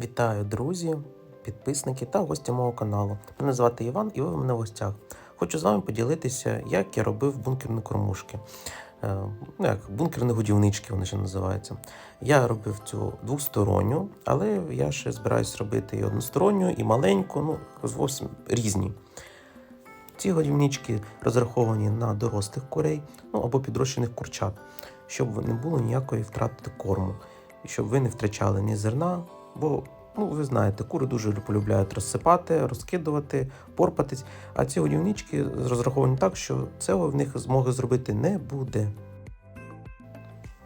Вітаю, друзі, підписники та гості мого каналу. Мене звати Іван і ви в мене в гостях. Хочу з вами поділитися, як я робив бункерні кормушки. Е, Ну, як бункерні годівнички вони ще називаються. Я робив цю двосторонню, але я ще збираюсь робити і односторонню, і маленьку, ну, зовсім різні. Ці годівнички розраховані на дорослих курей ну, або підрощених курчат, щоб не було ніякої втрати корму, і щоб ви не втрачали ні зерна, бо ну, ви знаєте, кури дуже полюбляють розсипати, розкидувати, порпатись. А ці годівнички розраховані так, що цього в них змоги зробити не буде.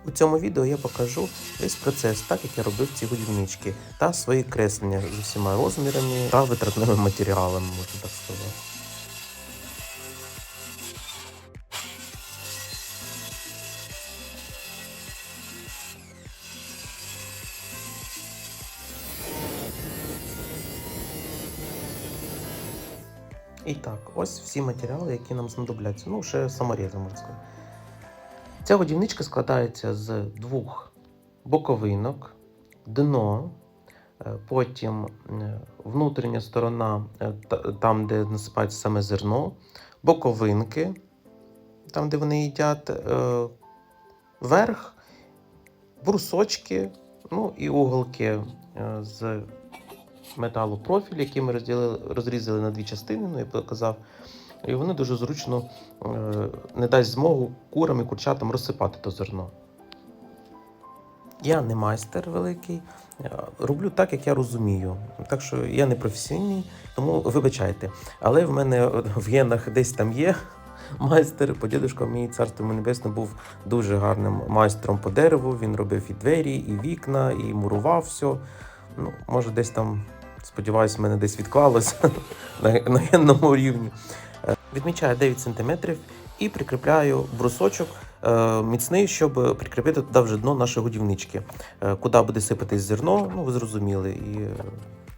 У цьому відео я покажу весь процес, так як я робив ці годівнички, та свої креслення з усіма розмірами та витратними матеріалами, можна так сказати. І так, ось всі матеріали, які нам знадобляться. Ну, ще саморізи, можна сказати. Ця годівничка складається з двох боковинок, дно, е, потім е, внутрішня сторона, е, там, де насипається саме зерно, боковинки, там, де вони їдять, верх, брусочки, ну і уголки е, з металопрофіль, який ми розділили, розрізали на дві частини, ну я показав. І вони дуже зручно е, не дасть змогу курам і курчатам розсипати то зерно. Я не майстер великий, е, роблю так, як я розумію. Так що я не професійний, тому вибачайте. Але в мене в генах десь там є майстер. По Подідушка мій царство йому небесне був дуже гарним майстром по дереву. Він робив і двері, і вікна, і мурував все. Ну, може, десь там, сподіваюся, в мене десь відклалося на, генному рівні. Е, Відмічаю 9 см і прикріпляю брусочок е, міцний, щоб прикріпити туди вже дно нашої годівнички. Е, куди буде сипатись зерно, ну ви зрозуміли, і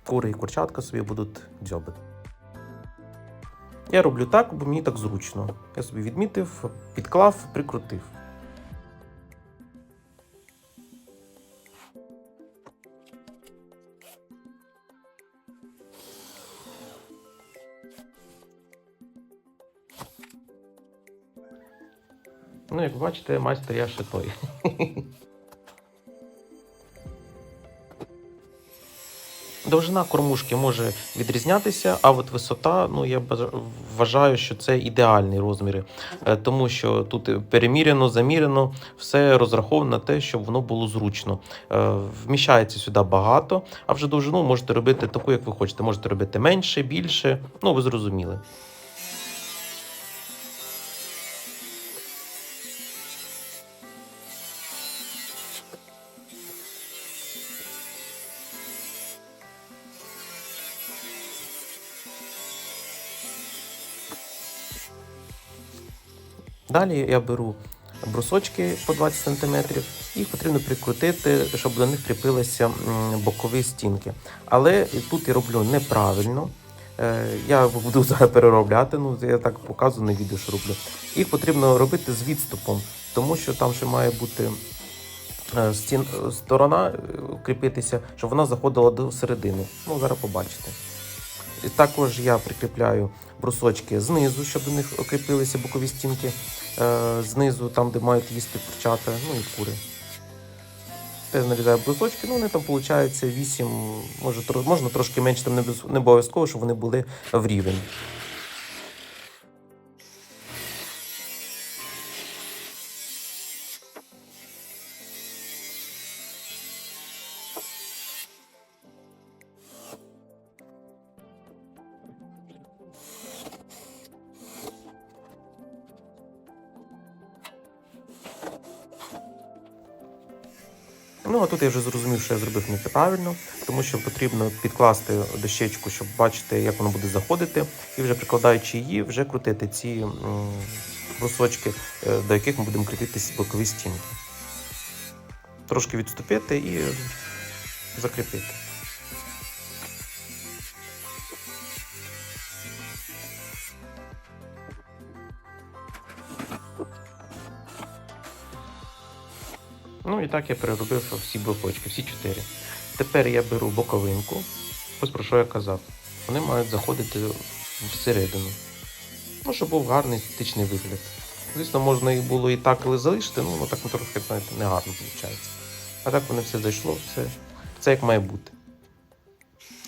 кури і курчатка собі будуть дзьобити. Я роблю так, бо мені так зручно. Я собі відмітив, підклав, прикрутив. Ну, як бачите, майстер я ще той. Довжина кормушки може відрізнятися, а от висота, ну я вважаю, що це ідеальні розміри, Е, тому що тут переміряно, заміряно, все розраховано на те, щоб воно було зручно. Е, Вміщається сюди багато, а вже довжину можете робити таку, як ви хочете. Можете робити менше, більше. Ну, ви зрозуміли. Далі я беру брусочки по 20 см, їх потрібно прикрутити, щоб до них кріпилися бокові стінки. Але тут я роблю неправильно. Е, Я буду зараз переробляти, ну я так показую на відео, що роблю. Їх потрібно робити з відступом, тому що там ще має бути е, стін, сторона е, кріпитися, щоб вона заходила до середини. Ну, зараз побачите. Також я прикріпляю брусочки знизу, щоб до них окріпилися бокові стінки. Е, знизу, там, де мають їсти курчата, ну і кури. Теж нарізаю брусочки, ну вони там виходить 8, може, можна трошки менше, там не обов'язково, щоб вони були в рівень. Ну, а тут я вже зрозумів, що я зробив неправильно, тому що потрібно підкласти дощечку, щоб бачити, як воно буде заходити, і вже прикладаючи її, вже крутити ці брусочки, е, до яких ми будемо кріпитися бокові стінки. Трошки відступити і закріпити. Ну і так я переробив всі блокочки, всі чотири. Тепер я беру боковинку. Ось про що я казав. Вони мають заходити всередину. Ну, щоб був гарний естетичний вигляд. Звісно, можна їх було і так залишити, ну воно так ну, трохи знаєте, негарно виходить. А так воно все зайшло, все, все як має бути.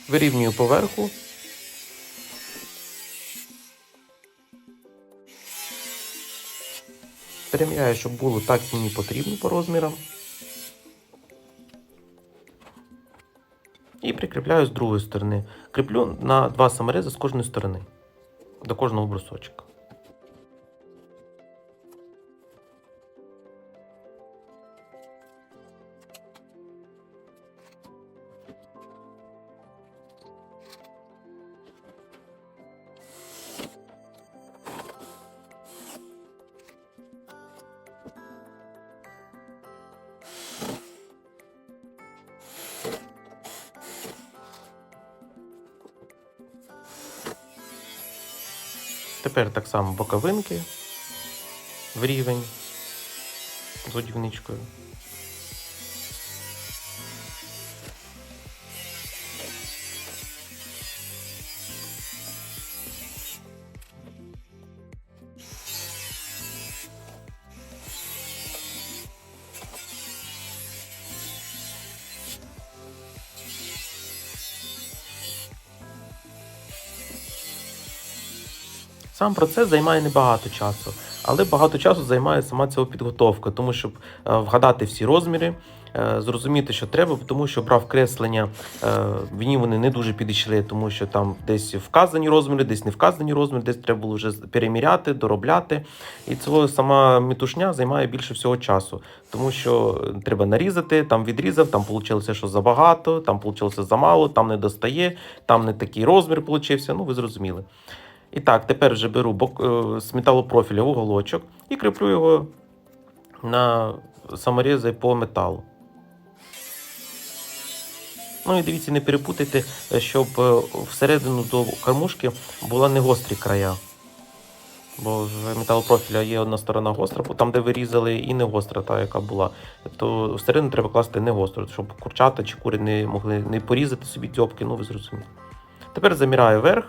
Вирівнюю поверху. Переміряю, щоб було так мені потрібно по розмірам. І прикріпляю з другої сторони. Кріплю на два саморези з кожної сторони. До кожного брусочка. Тепер так само боковинки в рівень з годівничкою. Сам процес займає небагато часу, але багато часу займає сама ця підготовка, тому щоб е, вгадати всі розміри, е, зрозуміти, що треба, тому що брав креслення, мені вони не дуже підійшли, тому що там десь вказані розміри, десь не вказані розміри, десь треба було вже переміряти, доробляти. І цього сама мітушня займає більше всього часу, тому що треба нарізати, там відрізав, там вийшло, що забагато, там вийшло замало, там не достає, там не такий розмір получився. Ну, ви зрозуміли. І так, тепер вже беру бок, е, з металопрофіля уголочок і кріплю його на саморізи по металу. Ну і дивіться, не перепутайте, щоб е, всередину до кормушки була не гострі края. Бо в металопрофіля є одна сторона гостра, там, де ви різали, і не гостра, та, яка була. То всередину треба класти не гостру, щоб курчата чи кури не могли не порізати собі дзьобки, ну ви зрозуміли. Тепер заміряю верх,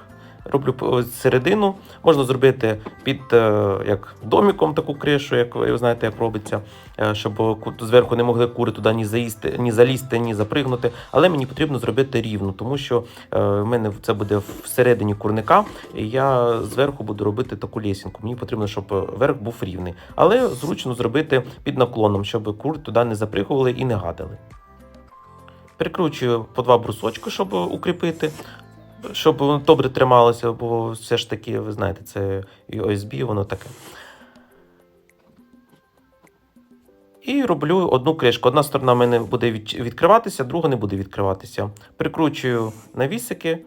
роблю середину. Можна зробити під е, як доміком таку кришу, як ви знаєте, як робиться, е, щоб зверху не могли кури туди ні заїсти, ні залізти, ні запригнути. Але мені потрібно зробити рівно, тому що е, в мене це буде всередині курника, і я зверху буду робити таку лесінку. Мені потрібно, щоб верх був рівний. Але зручно зробити під наклоном, щоб кур туди не запригували і не гадали. Прикручую по два брусочки, щоб укріпити щоб воно добре трималося, бо все ж таки, ви знаєте, це і OSB, воно таке. І роблю одну кришку. Одна сторона в мене буде відкриватися, друга не буде відкриватися. Прикручую навісики,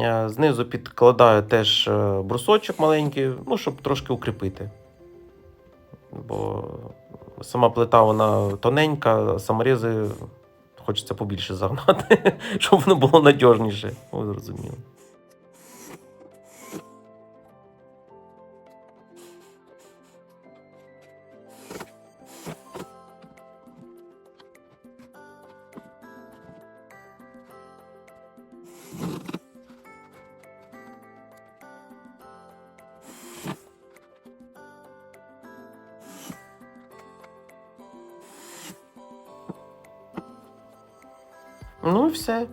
е, знизу підкладаю теж е, брусочок маленький, ну, щоб трошки укріпити. Бо сама плита вона тоненька, саморізи хочеться побільше загнати, щоб воно було надіжніше. О, зрозуміли. Ну і все.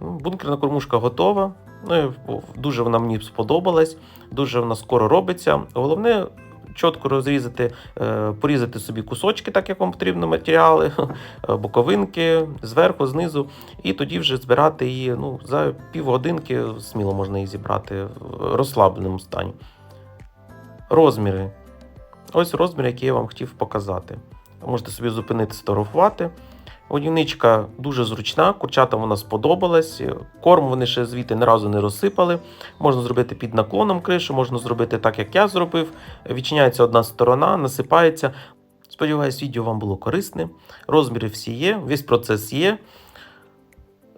Ну, Бункерна кормушка готова. Ну, дуже вона мені сподобалась, дуже вона скоро робиться. Головне чітко розрізати, е, порізати собі кусочки, так як вам потрібно, матеріали, боковинки, зверху, знизу, і тоді вже збирати її ну, за півгодинки сміло можна її зібрати в розслабленому стані. Розміри. Ось розмір, який я вам хотів показати. Можете собі зупинити, сфотографувати. Годівничка дуже зручна, курчатам вона сподобалась. Корм вони ще звідти ні разу не розсипали. Можна зробити під наклоном кришу, можна зробити так, як я зробив. Відчиняється одна сторона, насипається. Сподіваюсь, відео вам було корисне. Розміри всі є, весь процес є.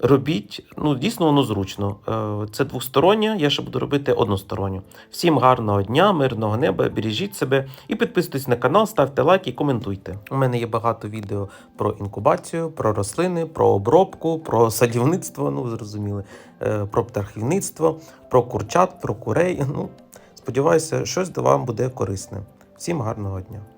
Робіть. Ну, дійсно, воно зручно. Е, Це двостороннє, я ще буду робити односторонню. Всім гарного дня, мирного неба, бережіть себе і підписуйтесь на канал, ставте лайки коментуйте. У мене є багато відео про інкубацію, про рослини, про обробку, про садівництво, ну зрозуміли, е, про птахівництво, про курчат, про курей. Ну, сподіваюся, щось до вам буде корисне. Всім гарного дня!